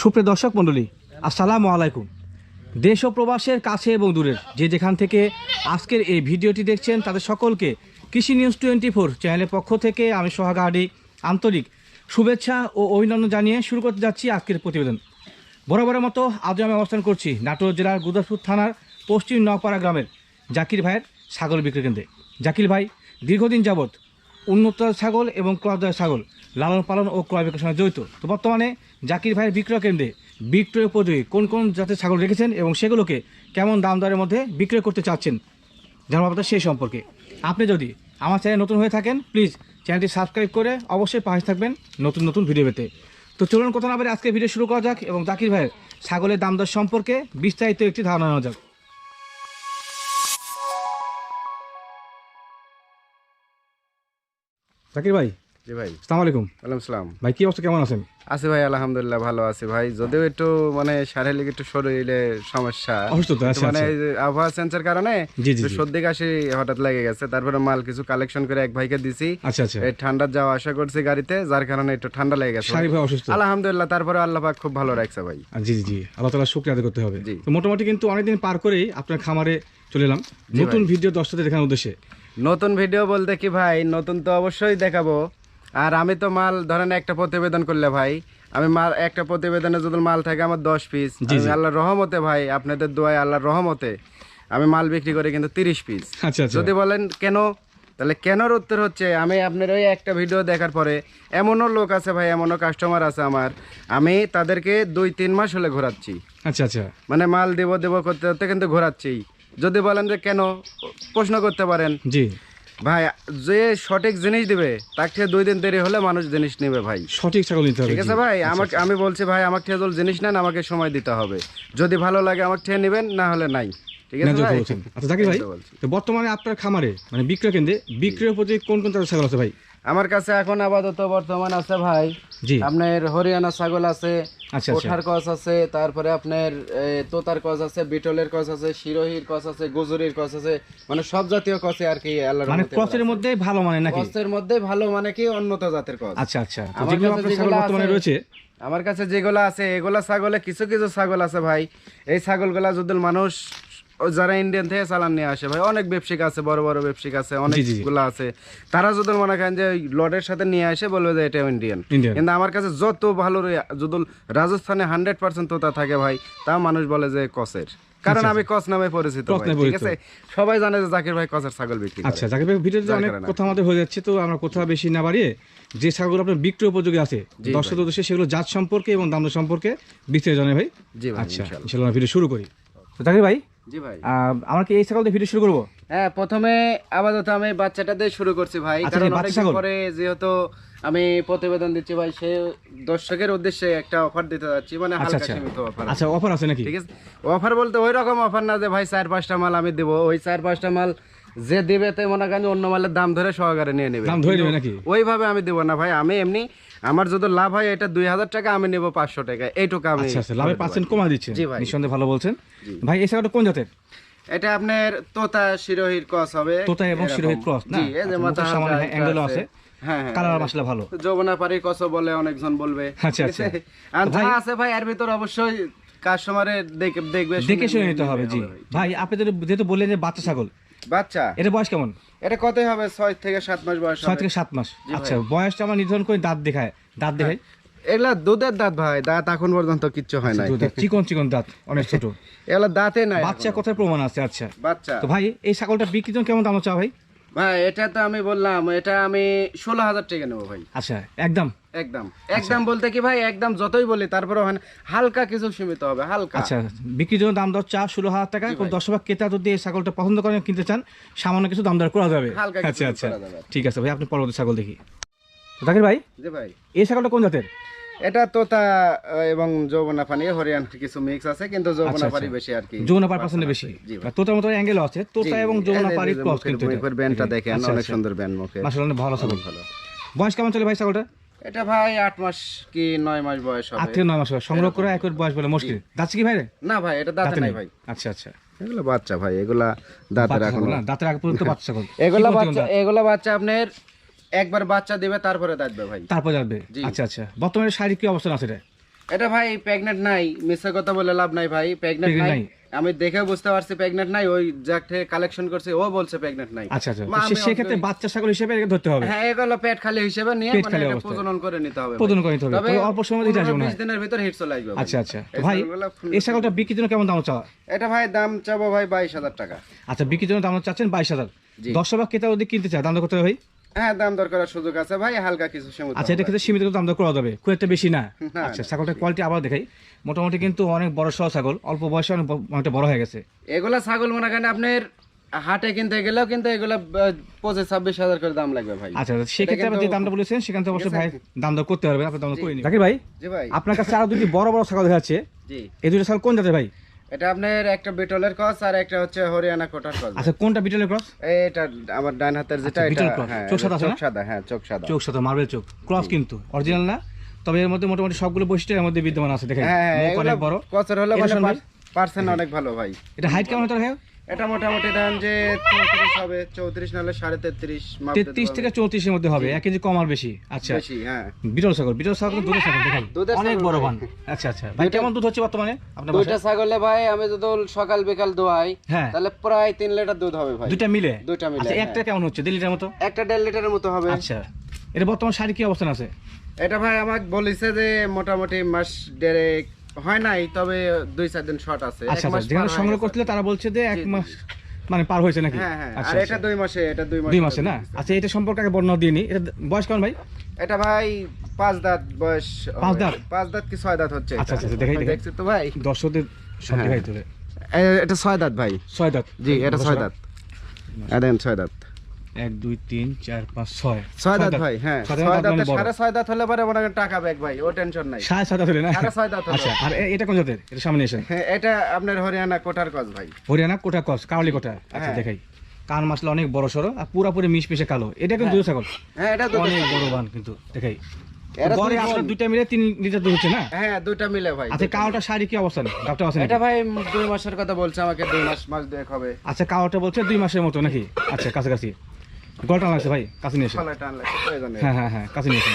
সুপ্রিয় দর্শক মণ্ডলী, আসসালামু আলাইকুম। দেশ ও প্রবাসের কাছে এবং দূরের যে যেখান থেকে আজকের এই ভিডিওটি দেখছেন, তাদের সকলকে কৃষি নিউজ টোয়েন্টি ফোর চ্যানেলের পক্ষ থেকে আমি সোহাগাড়ি আন্তরিক শুভেচ্ছা ও অভিনন্দন জানিয়ে শুরু করতে যাচ্ছি আজকের প্রতিবেদন। বরাবরের মতো আজও আমি অবস্থান করছি নাটোর জেলার গুদাসপুর থানার পশ্চিম নপাড়া গ্রামের জাকির ভাইয়ের ছাগল বিক্রি কেন্দ্রে। জাকির ভাই, দীর্ঘদিন যাবৎ উন্নত ছাগল এবং ক্রয় ছাগল লালন পালন ও ক্রয় বিক্রয়ের সঙ্গে জড়িত। তো বর্তমানে জাকির ভাইয়ের বিক্রয় কেন্দ্রে বিক্রয় উপযোগী কোন কোন জাতের ছাগল রেখেছেন এবং সেগুলোকে কেমন দাম দরের মধ্যে বিক্রয় করতে চাচ্ছেন জানাব সেই সম্পর্কে। আপনি যদি আমার চ্যানেল নতুন হয়ে থাকেন, প্লিজ চ্যানেলটি সাবস্ক্রাইব করে অবশ্যই পাশে থাকবেন নতুন নতুন ভিডিও পেতে। তো চলুন কথা না আজকে ভিডিও শুরু করা যাক এবং জাকির ভাইয়ের ছাগলের দাম দর সম্পর্কে বিস্তারিত একটি ধারণা নেওয়া যাক। জাকির ভাই? জি ভাই। আসসালামু আলাইকুম। ওয়ালাইকুম সালাম। ভাই কি অবস্থা? কেমন আছেন? আছি ভাই আলহামদুলিল্লাহ ভালো আছি ভাই। যদিও একটু মানে শারীরিক একটু শরীরে সমস্যা। আচ্ছা, মানে আচ্ছা। আবহাওয়া সেন্সের কারণে। সর্দি কাশি হঠাৎ লেগে গেছে। তারপরে মাল কিছু কালেকশন করে এক ভাইকে দিছি। আচ্ছা ঠান্ডার যাওয়া আশা করছি গাড়িতে যার কারণে একটু ঠান্ডা লেগে গেছে। আলহামদুলিল্লাহ তারপরে আল্লাহ পাক খুব ভালো রাখছে ভাই। জি জি আল্লাহ তালা শুক্রিয়া আদায় করতে হবে। মোটামুটি কিন্তু অনেকদিন পার করেই আপনার খামারে চলে এলাম। নতুন ভিডিও দর্শকদের দেখানোর উদ্দেশ্যে। নতুন ভিডিও বলতে কি ভাই? নতুন তো অবশ্যই দেখাবো। আর আমি তো মাল ধরেন একটা প্রতিবেদন করলে ভাই আমি মাল একটা প্রতিবেদনে যদি মাল থাকে আমার দশ পিস জি। রহমতে ভাই আপনাদের দোয়ায় আল্লাহর রহমতে আমি মাল বিক্রি করি কিন্তু তিরিশ পিস আচ্ছা আচ্ছা। যদি বলেন কেন? তাহলে কেনর উত্তর হচ্ছে আমি আপনার ওই একটা ভিডিও দেখার পরে এমনও লোক আছে ভাই এমনও কাস্টমার আছে আমার আমি তাদেরকে দুই তিন মাস হলে ঘোরাচ্ছি। আচ্ছা আচ্ছা। মানে মাল দেব দেব করতে করতে কিন্তু ঘোরাচ্ছি। যদি বলেন যে কেন প্রশ্ন করতে পারেন। জি। ভাই যে সঠিক জিনিস দিবে তার থেকে দুই দিন দেরি হলে মানুষ জিনিস নেবে ভাই। সঠিক ছাগল নিতে হবে ঠিক আছে ভাই? আমাকে আমি বলছি ভাই আমাকে থেকে জিনিস নেন আমাকে সময় দিতে হবে। যদি ভালো লাগে আমাকে থেকে নেবেন না হলে নাই। ঠিক আছে ভাই? আচ্ছা জাকির ভাই তো বর্তমানে আপনার খামারে মানে বিক্রয় কেন্দ্রে বিক্রয়ের প্রতি কোন কোন ছাগল আছে ভাই? আমার কাছে এখন আপাতত বর্তমান আছে ভাই। জি। আপনার হরিয়ানা ছাগল আছে আচ্ছা আচ্ছা। কস আছে তারপরে আপনার তোতার কস আছে বিটলের কস আছে শিরোহির কস আছে গুজুরির কস আছে মানে সব জাতীয় কসে আর কি আল্লাহর মানে ক্রসের মধ্যে ভালো মানে নাকি? কসের মধ্যে ভালো মানে কি উন্নত জাতের কস। আচ্ছা আচ্ছা। আমার যেগুলো কাছে ছাগল যেগুলো বর্তমানে আছে- রয়েছে? আমার কাছে যেগুলো আছে এগুলা ছাগলে কিছু কিছু ছাগল আছে ভাই। এই ছাগলগুলা যদি মানুষ যারা ইন্ডিয়ান থেকে চালান নিয়ে আসে ভাই অনেক ব্যবসায়িক আছে বড় বড় ব্যবসায়িক আছে অনেকগুলো আছে। তারা যদি মনে করেন যে লটের সাথে নিয়ে আসে বলবে যে এটা ইন্ডিয়ান কিন্তু আমার কাছে যত ভালো যদি রাজস্থানে হান্ড্রেড পার্সেন্ট তোতা থাকে ভাই তা মানুষ বলে যে কসের। কারণ আমি কস নামে পরিচিত ঠিক আছে? সবাই জানে যে জাকির ভাই কসের ছাগল বিক্রি আচ্ছা জাকির ভাই ভিডিওতে অনেক। কথা আমাদের হয়ে যাচ্ছে তো আমরা কথা বেশি না বাড়িয়ে যে ছাগল আপনার বিক্রয় উপযোগী আছে দর্শক উদ্দেশ্যে সেগুলো জাত সম্পর্কে এবং দাম সম্পর্কে বিস্তারিত জানে ভাই। জি আচ্ছা। ইনশাল্লাহ। ভিডিও শুরু করি। তো জাকির ভাই জি ভাই। আমরা কি এই ছাগল দিয়ে ভিডিও শুরু করব? হ্যাঁ প্রথমে আপাতত আমি বাচ্চাটা দিয়ে শুরু করছি ভাই আচ্ছা, কারণ? পরে যেহেতু আমি প্রতিবেদন দিচ্ছি ভাই সে দর্শকের উদ্দেশ্যে একটা অফার দিতে যাচ্ছি মানে আচ্ছা হালকা আচ্ছা। সীমিত অফার আচ্ছা অফার আছে নাকি? ঠিক আছে? অফার বলতে ওই রকম অফার না যে ভাই চার পাঁচটা মাল আমি দেবো। ওই চার পাঁচটা মাল যে দিবে তে মনে করেন অন্য মালের দাম ধরে সহকারে নিয়ে নেবে। দাম ধরে কিন্তু নেবে নাকি? ওইভাবে আমি দেবো না ভাই আমি এমনি আমার যদি লাভ হয় এটা দুই হাজার টাকা আমি নেব পাঁচশো টাকা। এইটুকু আমি আচ্ছা আচ্ছা লাভে পার্সেন্ট কমা দিচ্ছে জি ভাই। নিঃসন্দেহে ভালো বলছেন। ভাই এই ছাগলটা কোন জাতের? এটা আপনার তোতা শিরোহির ক্রস হবে। তোতা এবং শিরোহির cross, না? জি এই যে আচ্ছা, মাথা সামনে ও আছে। হ্যাঁ হ্যাঁ কালার মাসলা ভালো। যৌবনা পারি কস বলে অনেকজন বলবে। আচ্ছা, আচ্ছা। আর যা আছে ভাই এর ভিতর অবশ্যই কাস্টমারে দেখবে দেখে শুনে নিতে হবে জি। ভাই। আপনি যেহেতু বললেন যে বাচ্চা ছাগল বাচ্চা? এটা বয়স কেমন? এটা কতই হবে? ছয় থেকে সাত মাস বয়স ছয় থেকে সাত মাস। আচ্ছা বয়সটা আমরা নির্ধারণ করে দাঁত দেখায়। দাঁত দেখায় এগুলা দুধের দাঁত ভাই দাঁত এখন পর্যন্ত কিচ্ছু হয় দুধ, চিকন চিকন দাঁত অনেক ছোট। এগুলা দাঁতে নাই বাচ্চা কোথায় প্রমাণ আছে আচ্ছা। বাচ্চা। তো ভাই এই ছাগলটা জন্য কেমন দাম চা ভাই? ভাই এটা তো আমি বললাম এটা আমি ষোলো হাজার টাকা নেব ভাই। আচ্ছা একদম। একদম। একদম বলতে কি ভাই একদম যতই বলি তারপরে হয় হালকা কিছু সীমিত হবে হালকা। আচ্ছা বিক্রির জন্য দাম দর চা ষোলো হাজার টাকা। কোন দশ ক্রেতা যদি এই ছাগলটা পছন্দ করেন কিনতে চান সামান্য কিছু দাম দর করা যাবে। আচ্ছা আচ্ছা। ঠিক আছে ভাই আপনি পরবর্তী ছাগল দেখি। জাকির ভাই জি ভাই। এই ছাগলটা কোন জাতের? এটা তোতা এবং যৌবনা পানি হরিয়ানার কিছু মিক্স আছে কিন্তু আচ্ছা, আচ্ছা। বেশি আর কি। পার্সেন্ট বেশি। তোতার মতো অ্যাঙ্গেল আছে। তোতা এবং যৌনা পারি ক্রস কিন্তু। ব্যান্ডটা দেখেন আচ্ছা, অনেক আচ্ছা। সুন্দর ব্যান্ড মুখে মাশাআল্লাহ ভালো ছাগল। ভালো। বয়স কেমন চলে ভাই ছাগলটা এটা ভাই আট মাস কি নয় মাস বয়স আট হবে থেকে নয় মাস। সংগ্রহ করে একর বয়স বলে মুশকিল যাচ্ছে কি ভাই না ভাই এটা দাঁতে নাই ভাই। আচ্ছা আচ্ছা। এগুলো বাচ্চা ভাই এগুলা দাঁতের বাচ্চা এখন। না, দাঁতের আগে পর্যন্ত বাচ্চা এগুলা বাচ্চা। এগুলা বাচ্চা আপনার একবার বাচ্চা দিবে তারপরে দাঁতবে ভাই। তারপর যাবে জি। আচ্ছা আচ্ছা। বর্তমানে শারীরিক কি অবস্থান আছে রে এটা ভাই প্রেগনেন্ট নাই মিথ্যা কথা বলে লাভ নাই ভাই প্রেগনেন্ট নাই? আমি দেখে বুঝতে পারছি প্রেগনেন্ট নাই ওই যাক থেকে কালেকশন করছে ও বলছে প্রেগনেন্ট নাই। আচ্ছা আচ্ছা। সে- আমি সেক্ষেত্রে বাচ্চা ছাগল হিসেবে এটাকে ধরতে হবে। হ্যাঁ এগুলো পেট খালি হিসেবে নিয়ে মানে এটা প্রজনন করে নিতে হবে। প্রজনন করে নিতে হবে। তবে অল্প সময় দিতে আসবে না 20 দিনের ভিতর হিট চলে আসবে। আচ্ছা আচ্ছা। তো ভাই এই ছাগলটা বিক্রির জন্য কেমন দাম চাওয়া? এটা ভাই দাম চাবো ভাই বাইশ হাজার টাকা। আচ্ছা বিক্রির জন্য দাম চাচ্ছেন বাইশ হাজার। জি। দর্শক বা ক্রেতা যদি কিনতে চায় দাম হবে ভাই? হ্যাঁ দাম দর করার সুযোগ আছে ভাই হালকা কিছু সীমিত আচ্ছা এটা ক্ষেত্রে সীমিত দাম দর করা যাবে খুব একটা বেশি না। না, আচ্ছা ছাগলটার কোয়ালিটি আবার দেখাই। মোটামুটি কিন্তু অনেক বড় সহ ছাগল অল্প বয়সে অনেক অনেকটা বড় হয়ে গেছে। এগুলা ছাগল মনে করেন আপনার হাটে কিনতে গেলেও কিন্তু এগুলা পঁচিশ ছাব্বিশ হাজার করে দাম লাগবে ভাই। আচ্ছা সেক্ষেত্রে আপনি যে দামটা বলেছেন সেখান থেকে অবশ্যই ভাই দাম দর করতে পারবেন আপনার দাম করে নিন। ভাই আপনার কাছে আরও দুটি বড় বড় ছাগল দেখা যাচ্ছে এই দুটো ছাগল কোন জাতের ভাই? এটা আপনার একটা বিটলের ক্রস আর একটা হচ্ছে হরিয়ানা কোটার ক্রস আচ্ছা কোনটা বিটলের ক্রস এটা আমার ডান হাতের যেটা আচ্ছা, এটা হ্যাঁ চোখ সাদা চোখ সাদা হ্যাঁ চোখ সাদা। চোখ সাদা মার্বেল চোখ। ক্রস কিন্তু অরিজিনাল না? তবে এর মধ্যে মোটামুটি সবগুলো বৈশিষ্ট্য এর মধ্যে বিদ্যমান আছে দেখেন। হ্যাঁ হ্যাঁ অনেক বড়। কসের হলে মানে পার্সেন্ট অনেক ভালো ভাই। এটা হাইট কেমন হতে ভাই? এটা মোটামুটি দেন যে চৌত্রিশ হবে চৌত্রিশ নাহলে সাড়ে তেত্রিশ তেত্রিশ থেকে চৌত্রিশের মধ্যে হবে এক কেজি কম আর বেশি। আচ্ছা। বেশি হ্যাঁ। বিটল ছাগল বিটল ছাগল দুধের ছাগল দেখেন। অনেক বড় ভাই। আচ্ছা আচ্ছা। ভাই কেমন দুধ হচ্ছে বর্তমানে আপনার দুইটা ছাগলে ভাই আমি যদি সকাল বিকাল দোয়াই হ্যাঁ। তাহলে প্রায় তিন লিটার দুধ হবে ভাই। দুইটা মিলে? দুইটা মিলে আচ্ছা হ্যাঁ। একটা কেমন হচ্ছে? দেড় লিটার মতো? একটা দেড় লিটারের মতো হবে। আচ্ছা। এটা বর্তমান শাড়ি কি অবস্থান আছে? এটা ভাই আমাকে বলেছে যে মোটামুটি মাস দেড়েক হয় নাই তবে দুই চার দিন শর্ট আছে। আচ্ছা আচ্ছা যেখানে সংগ্রহ। করছিল তারা বলছে যে এক। মাস মানে পার হয়েছে নাকি? হ্যাঁ হ্যাঁ আচ্ছা আর এটা আচ্ছা। দুই মাসে এটা দুই মাসে দুই মাসে না? আচ্ছা এটা সম্পর্কে আগে বর্ণনা দিয়ে নি। এটা বয়স কেমন ভাই? এটা ভাই পাঁচ দাঁত বয়স পাঁচ দাঁত? পাঁচ দাঁত কি ছয় দাঁত হচ্ছে? আচ্ছা, আচ্ছা, দেখাই, দেখাই। দেখছি তো ভাই? দর্শকদের সব হ্যাঁ। দেখাইতে হবে। এ- এটা ছয় দাঁত ভাই। ছয় দাঁত। জি এটা ছয় দাঁত। এ ছয় দাঁত। এক দুই তিন চার পাঁচ ছয়। ছয় দাঁত ভাই হ্যাঁ ছয় দাঁত দাঁতে বড়। সাড়ে ছয় দাঁত হলে পরে মনে টাকা ব্যাগ ভাই ও টেনশন নাই। সাড়ে ছয় দাঁত হলে না? সাড়ে ছয় দাঁত আচ্ছা আর এটা কোন জাতের? এটা সামনে এসেন। হ্যাঁ এটা আপনার হরিয়ানা কোটার কস ভাই। হরিয়ানা কোটা কস কাউলি কোটা। আচ্ছা হ্যাঁ। দেখাই। কান মাসলা অনেক বড় সড়ো আর পুরাপুরি মিশ মিশে কালো। এটা কিন্তু দুধ ছাগল হ্যাঁ এটা দুধের অনেক বড় বান কিন্তু দেখাই। এরা গড়ে দুই আপনার বোন। দুইটা মিলে তিন লিটার দুধ হচ্ছে না? হ্যাঁ দুইটা মিলে ভাই আচ্ছা কাওটা শাড়ি কি আছে এটা ভাই দুই মাসের কথা বলছে আমাকে দুই মাস মাস দুয়েক হবে। আচ্ছা কাওটা বলছে দুই মাসের মতো নাকি? আচ্ছা কাছাকাছি। গলটা লাগছে ভাই কাছে নিয়ে এসে। হ্যাঁ হ্যাঁ হ্যাঁ কাছে নিয়ে এসে।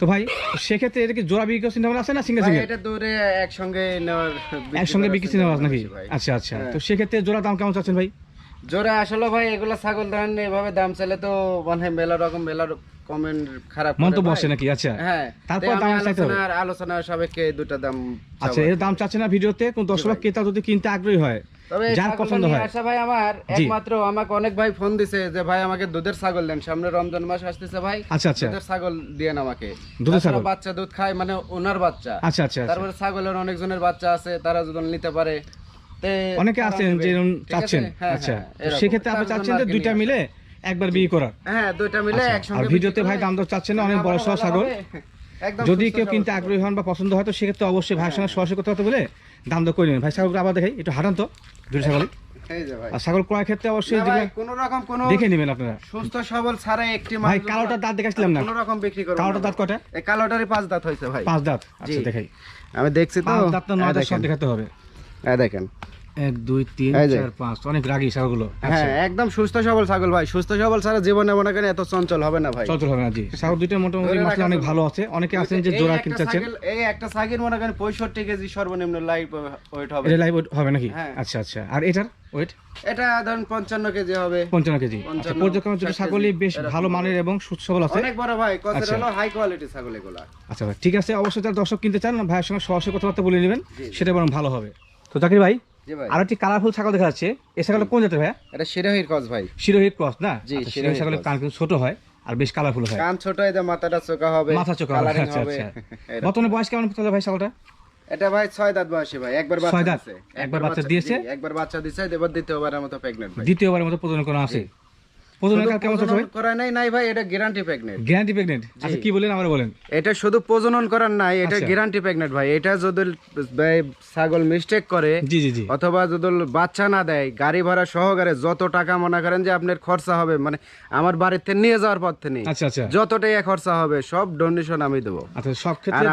তো ভাই সেক্ষেত্রে এটা কি জোড়া বিক্রি চিন্তা ভাবনা আছে না সিঙ্গেল ভাই সিঙ্গেল এটা দূরে একসঙ্গে নেওয়ার একসঙ্গে বিক্রি চিন্তা ভাবনা নাকি? আচ্ছা আচ্ছা। হ্যাঁ। তো সেক্ষেত্রে জোড়া দাম কেমন চাচ্ছেন ভাই? জোরে আসলে ভাই এগুলো ছাগল ধান এভাবে দাম চাইলে তো মানে মেলা রকম মেলা কমেন্ট খারাপ মন্তব্য আসে নাকি? আচ্ছা। হ্যাঁ। তারপর দাম চাইতে হবে। আলোচনার সাপেক্ষে দুটো দাম আচ্ছা এর দাম চাচ্ছে না ভিডিওতে কোন দর্শক। ক্রেতা যদি কিনতে আগ্রহী হয় তবে যার পছন্দ হয়। আসা ভাই আমার একমাত্র আমাকে অনেক ভাই ফোন দিছে যে ভাই আমাকে দুধের ছাগল দেন। সামনে রমজান মাস আসতেছে ভাই আচ্ছা আচ্ছা। দুধের ছাগল দিয়েন আমাকে। দুধের ছাগল? বাচ্চা দুধ খায় মানে ওনার বাচ্চা। আচ্ছা তারপরে ছাগলের অনেকজনের বাচ্চা আছে তারা যদি নিতে পারে। অনেকে আছেন যে এরকম ঠিক আছে? চাচ্ছেন। হ্যাঁ, আচ্ছা হ্যাঁ। সেক্ষেত্রে আপনি চাচ্ছেন যে দুইটা মিলে একবার বিয়ে করার? হ্যাঁ দুইটা মিলে একসঙ্গে ভিডিওতে ভাই দাম দর চাচ্ছেন না? অনেক বড় সহ ছাগল। যদি কেউ কিনতে আগ্রহী হন বা পছন্দ হয় তো সেক্ষেত্রে অবশ্যই ভাইয়ের সঙ্গে সরাসরি কথা বলে দাম তো করে নেবেন ভাই ছাগলগুলো আবার দেখাই একটু হাঁটান তো দুটো ছাগল। আর ছাগল ক্ষেত্রে অবশ্যই কোনো রকম কোনো দেখে নেবেন আপনারা। সুস্থ সবল ছাড়া একটি ভাই কালোটা কালোটার দাঁত দেখাচ্ছিলাম না। কোনো রকম বিক্রি করব কালোটা দাঁত। কটা? এই কালোটারই পাঁচ দাঁত হয়েছে ভাই। পাঁচ দাঁত। আচ্ছা দেখাই। আমি দেখছি তো। দাঁত না নয় দাঁত সব দেখাতে হবে। এই দেখেন। এক দুই তিন চার পাঁচ। অনেক রাগি ছাগলগুলো। হ্যাঁ একদম সুস্থ সবল ছাগল ভাই সুস্থ সবল ছাড়া জীবনে মনে করেন এত চঞ্চল হবে না ভাই। চল চল হবে না জি। ছাগল দুইটা মোটামুটি অনেক ভালো আছে। অনেকে আছেন যে জোড়া কিনতে চাচ্ছেন। এই একটা সাগির মনে করেন পঁয়ষট্টি কেজি সর্বনিম্ন লাইভ ওয়েট হবে। এটা লাইভ হবে নাকি? হ্যাঁ। আচ্ছা আচ্ছা। আর এটার ওয়েট এটা ধরেন পঞ্চান্ন কেজি হবে। পঞ্চান্ন কেজি। আচ্ছা ছাগলই বেশ ভালো মানের এবং সুসবল আছে। অনেক বড় ভাই কত আচ্ছা। হলো হাই কোয়ালিটি ছাগল এগুলা। আচ্ছা ভাই ঠিক আছে। অবশ্যই যারা দর্শক কিনতে চান ভাইয়ের সঙ্গে সরাসরি কথাবার্তা বলে নেবেন। সেটা বরং ভালো হবে। তো জাকির ভাই আর একটি কালারফুল ছাগল দেখা যাচ্ছে। এই ছাগল কোন জাতের ভাইয়া? এটা শিরোহির ক্রস ভাই। শিরোহির ক্রস না? জি, আচ্ছা, ছাগলের কান কিন্তু ছোট হয় আর বেশ কালারফুল হয়। কান ছোট হয় মাথাটা চোকা হবে মাথা চোকা হবে coloring আচ্ছা আচ্ছা। বর্তমানে বয়স কেমন তাহলে ভাই ছাগলটা? এটা ভাই ছয় দাঁত বয়সে ভাই একবার বাচ্চা দিয়েছে একবার বাচ্চা দিয়েছে? একবার বাচ্চা দিয়েছে এবার দ্বিতীয়বারের মতো প্রেগন্যান্ট দ্বিতীয়বারের মতো প্রজনন করা আছে। প্রজনন কাল কেমন চলছে করা নাই? নাই ভাই এটা গ্যারান্টি প্রেগনেন্ট গ্যারান্টি প্রেগনেন্ট আচ্ছা কি বলেন? আমার বলেন। এটা শুধু প্রজনন করার নাই এটা। গ্যারান্টি প্রেগনেন্ট ভাই। এটা যদি ভাই ছাগল মিস্টেক করে জি জি জি। অথবা যদি বাচ্চা না দেয় গাড়ি ভাড়া সহকারে যত টাকা মনে করেন যে আপনার খরচা হবে মানে আমার বাড়িতে নিয়ে যাওয়ার পর থেকে আচ্ছা আচ্ছা। যত টাকা খরচা হবে সব ডোনেশন আমি দেবো। আচ্ছা সব ক্ষেত্রে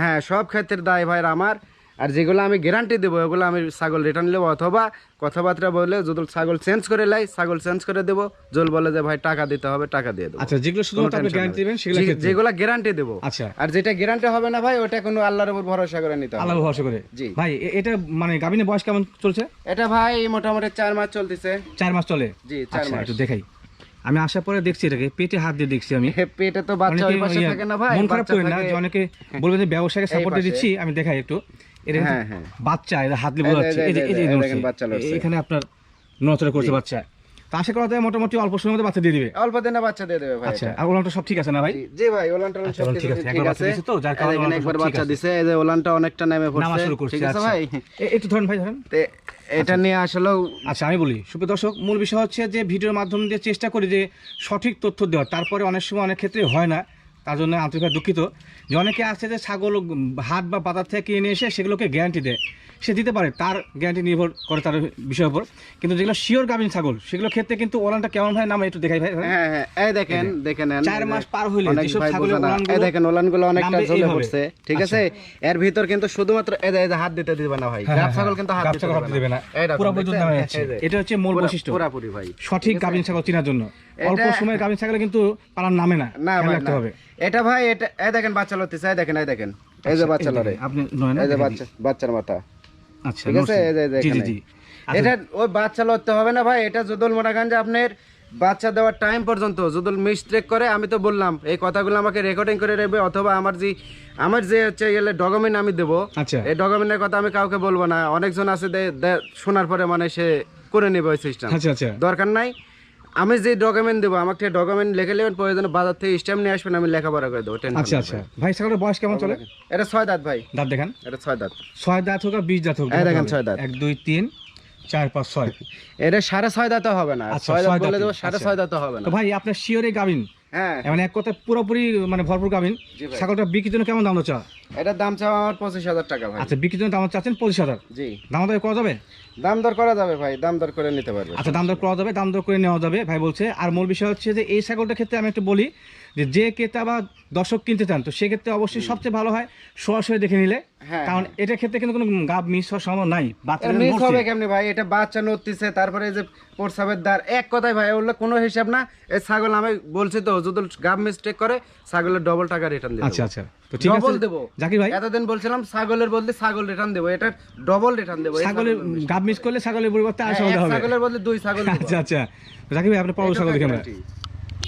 হ্যাঁ সব ক্ষেত্রে দায় ভাই আমার। আর যেগুলো আমি গ্যারান্টি দেবো ওগুলো আমি ছাগল রিটার্ন নেব অথবা কথাবার্তা বলে যদি ছাগল চেঞ্জ করে লাই ছাগল চেঞ্জ করে দেবো। জল বলে যে ভাই টাকা দিতে হবে টাকা দিয়ে দেবো। আচ্ছা যেগুলো শুধুমাত্র আপনি গ্যারান্টি দেবেন সেগুলো যেগুলো গ্যারান্টি দেবো। আচ্ছা। আর যেটা গ্যারান্টি হবে না ভাই ওটা কোনো আল্লাহর উপর ভরসা করে নিতে হবে। আল্লাহ ভরসা করে? জি। ভাই এটা মানে গাভিনের বয়স কেমন চলছে? এটা ভাই মোটামুটি চার মাস চলতেছে। চার মাস চলে? জি চার আচ্ছা মাস। একটু দেখাই। আমি আসার পরে দেখছি এটাকে পেটে হাত দিয়ে দেখছি আমি। পেটে তো বাচ্চা ওই পাশে থাকে না ভাই মন খারাপ করেন না যে অনেকে বলবে যে ব্যবসাকে সাপোর্ট দিচ্ছি আমি দেখাই একটু। এটা হ্যাঁ, হ্যাঁ। বাচ্চা এটা হাত দিয়ে এই যে, বোঝাচ্ছে এই যে যে বাচ্চা এখানে আপনার নড়াচড়া করছে বাচ্চা। তো আশা করা যায় মোটামুটি অল্প সময়ের মধ্যে বাচ্চা দিয়ে দিবে। অল্প দিনে বাচ্চা দিয়ে দেবে ভাই আচ্ছা আর ওলানটা সব ঠিক আছে না ভাই? জি, জি ভাই ওলান আচ্ছা, সব ঠিক আছে, একবার বাচ্চা দিছে তো, যার কারণে দেখেন একবার বাচ্চা দিছে এই যে ওলানটা অনেকটা নেমে পড়ছে। শুরু করছে ঠিক আছে আচ্ছা। ভাই? এ- একটু ধরেন ভাই ধরেন। এটা নিয়ে আসলেও আচ্ছা আমি বলি সুপ্রিয় দর্শক মূল বিষয় হচ্ছে যে ভিডিওর মাধ্যম দিয়ে চেষ্টা করি যে সঠিক তথ্য দেওয়ার। তারপরে অনেক সময় অনেক ক্ষেত্রে হয় না। তার জন্য আন্তরিকভাবে দুঃখিত। যে অনেকে আছে যে ছাগল হাত হাট বা বাজার থেকে কিনে এসে সেগুলোকে গ্যারান্টি দেয়। সে দিতে পারে তার গ্যারান্টি নির্ভর করে তার বিষয়ের উপর। কিন্তু যেগুলো শিওর গাভিন ছাগল সেগুলোর ক্ষেত্রে কিন্তু ওলানটা কেমন ভাই নাম একটু দেখাই ভাই। হ্যাঁ হ্যাঁ এই দেখেন দেখে চার মাস পার হইলে যেসব ছাগলের এই দেখেন ওলানগুলো অনেকটা ঝুলে পড়ছে ঠিক আছে? এর ভিতর কিন্তু শুধুমাত্র এই যে- হাত দিতে দিবে না ভাই। হ্যাঁ, গাব হ্যাঁ, ছাগল কিন্তু হাত দিতে দিবে না। দেখুন, দুধ দেখছেন? নামে যাচ্ছে। এটা হচ্ছে মূল বৈশিষ্ট্য। পুরাপুরি ভাই সঠিক গাভিন ছাগল চেনার জন্য। অল্প সময়ের গাভিন ছাগলে কিন্তু পালার নামে না না রাখতে হবে। এটা ভাই এটা এই দেখেন বাচ্চা লড়তেছে এই দেখেন এই দেখেন। এই যে বাচ্চা লড়ে। আপনি এই যে বাচ্চা বাচ্চার মাথা। আচ্ছা ঠিক আছে? আচ্ছা, এটা ওই বাচ্চা লড়তে হবে না ভাই এটা যদুল মোটাগঞ্জে আপনার বাচ্চা দেওয়ার টাইম পর্যন্ত। যদুল মিসটেক করে আমি তো বললাম এই কথাগুলো আমাকে রেকর্ডিং করে নেবে অথবা আমার যে আমার যে হচ্ছে গেলে ডকুমেন্ট আমি দেবো আচ্ছা। এই ডকুমেন্টের কথা আমি কাউকে বলব না। অনেকজন আছে শোনার পরে মানে সে করে নেবে ওই সিস্টেম আচ্ছা আচ্ছা। দরকার নাই। আমি যে ডকুমেন্ট দেবো আমাকে ডকুমেন্ট লিখে নেবেন প্রয়োজনে বাজার থেকে স্ট্যাম্প নিয়ে আসবেন আমি লেখাপড়া করে দেবো আচ্ছা আচ্ছা। ভাই ছাগলের বয়স কেমন চলে? এটা ছয় দাঁত ভাই। দাঁত দেখেন। এটা ছয় দাঁত। ছয় দাঁত হোক আর বিশ দাঁত হোক দেখেন ছয় দাঁত। এক দুই তিন চার পাঁচ ছয়। এটা সাড়ে ছয় দাঁত হবে না। আচ্ছা, ছয় দাঁত বলে দেবো সাড়ে আচ্ছা। ছয় দাঁত হবে না। ভাই আপনার শিওরে গাবিন হ্যাঁ। মানে এক কথা পুরোপুরি মানে ভরপুর গাবিন ছাগলটা বিক্রির জন্য কেমন দাম চা এটার দাম চাওয়া আমার পঁচিশ হাজার টাকা ভাই। আচ্ছা বিক্রির জন্য দাম চাচ্ছেন পঁচিশ হাজার? জি। দাম দর করা যাবে? দাম দর করা যাবে ভাই দাম দর করে নিতে পারবে। আচ্ছা দাম দর করা যাবে দাম দর করে নেওয়া যাবে ভাই বলছে। আর মূল বিষয় হচ্ছে যে এই ছাগলটার ক্ষেত্রে আমি একটু বলি যে যে ক্রেতা বা দর্শক কিনতে চান তো সেক্ষেত্রে অবশ্যই সবচেয়ে ভালো হয় সরাসরি দেখে নিলে। হ্যাঁ, কারণ এটার ক্ষেত্রে কিন্তু কোনো গাব মিস হওয়ার সম্ভব নাই বাচ্চারা মিস হবে কেমনি ভাই? এটা বাচ্চা নড়তিছে তারপরে এই যে প্রসাবের দ্বার এক কথায় ভাই ওগুলো কোনো হিসাব না। এই ছাগল আমি বলছি তো যদি গাব মিস্টেক করে ছাগলের ডবল টাকা রিটার্ন দেবো আচ্ছা আচ্ছা। তো ঠিক আছে ডবল দেবো। জাকির ভাই? এতদিন বলছিলাম ছাগলের বদলে ছাগল রিটার্ন দেবো এটা ডবল রিটার্ন দেবো। ছাগলের গাব মিস করলে ছাগলের পরিবর্তে আর হ্যাঁ, হবে। ছাগলের বদলে দুই ছাগল আচ্ছা আচ্ছা। জাকির ভাই আপনি পরবর্তী ছাগল দেখেন।